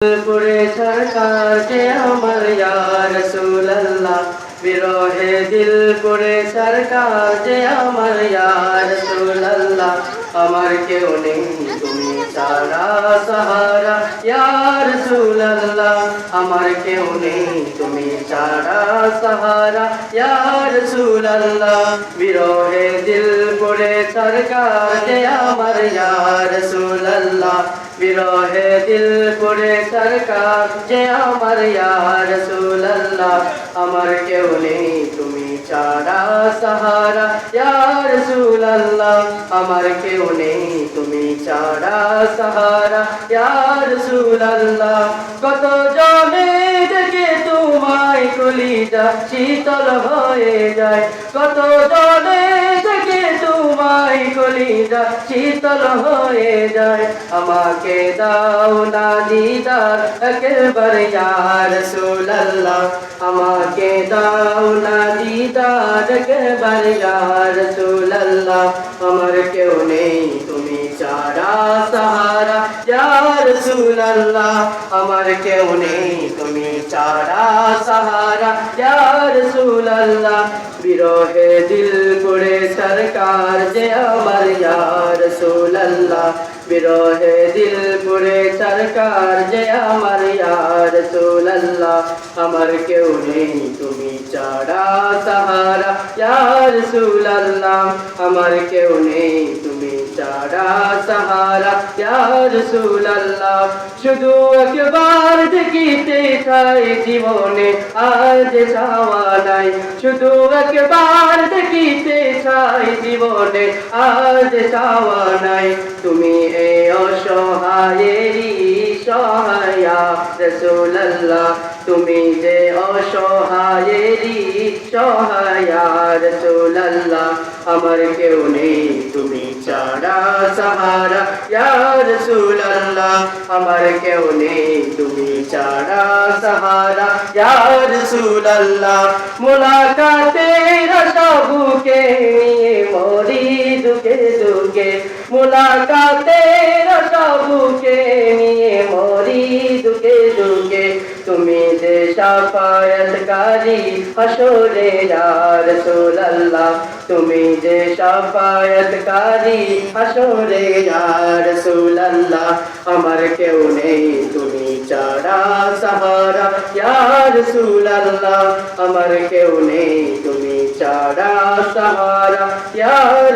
পুরে সরকার আমার ইয়া রসুল্লাহ বিরহে দিল পুরে সরকার যে আমার ইয়া রসুল্লাহ আমার কেউ নেই, তুমি সারা সাহারা। ইয়া রসুল্লাহ আমার কেউ নেই, তুমি সারা সাহারা। ইয়া রসুল্লাহ বিরহে দিল পুরে সরকার যে আমার ইয়া রসুল্লাহ বিরহে দিল করে সরকার, যে আমার ইয়া রসুল্লাহ আমার কেউ নেই, তুমি ছাড়া সাহারা। ইয়া রসুল্লাহ আমার কেউ নেই, তুমি ছাড়া সাহারা। ইয়া রসুল্লাহ কত জনে দেখে তোমায় কলিজা শীতল হয়ে যায়। কত জনে তোমায় কলিজা শীতল হয়ে যায়। আমাকে দাও না দিদার, একবার ইয়ার সুল্লাহ আমাকে দাও না দিদার, একবার ইয়ার সুল্লাহ আমার কেউ নেই তুমি চারা সাহারা ইয়ার সুল্লাহ আমার কেউ নেই তুমি চারা সাহারা ইয়ার সুল্লাহ বিরহে দিল করে সরকার যে আমার ইয়ার সুল্লাহ বিরহে দিল করে সরকার যে আমার ইয়ার সুল্লাহ আমার কেউ নেই তুমি চারা সাহারা ইয়ার সুল্লাহ আমার কেউ নেই তুমি চারা সাহারা ইয়ার সুল্লাহ শুধু একবার দেখিতে চাই জীবনে আজ চাওয়া নাই, শুধু একবার দেখিতে চাই জীবনে আজ চাওয়া নাই, তুমি এ অসহায়েরই সহায়া রসুল্লাহ তুমি যে অসহায়েরই সহায়া রসুল্লাহ আমার কেউ নেই, তুমি ছাড়া সাহারা, ইয়া রসুল্লাহ আমার কেউ নেই, তুমি ছাড়া সাহারা, ইয়া রসুল্লাহ মুলাকাতের সবুকে নিয়ে, মরি দুকে দুকে মুলাকাতের সবুকে নিয়ে, মরি দুকে দুকে তুমি সাফায়াতকারী হাসরে ইয়ার রাসূলুল্লাহ তুমি যে সাফায়াতকারী হাসরে ইয়ার রাসূলুল্লাহ আমার কেউ নেই তুমি চারা সাহারা ইয়ার রাসূলুল্লাহ আমার কেউ নেই তুমি চারা সাহারা ইয়ার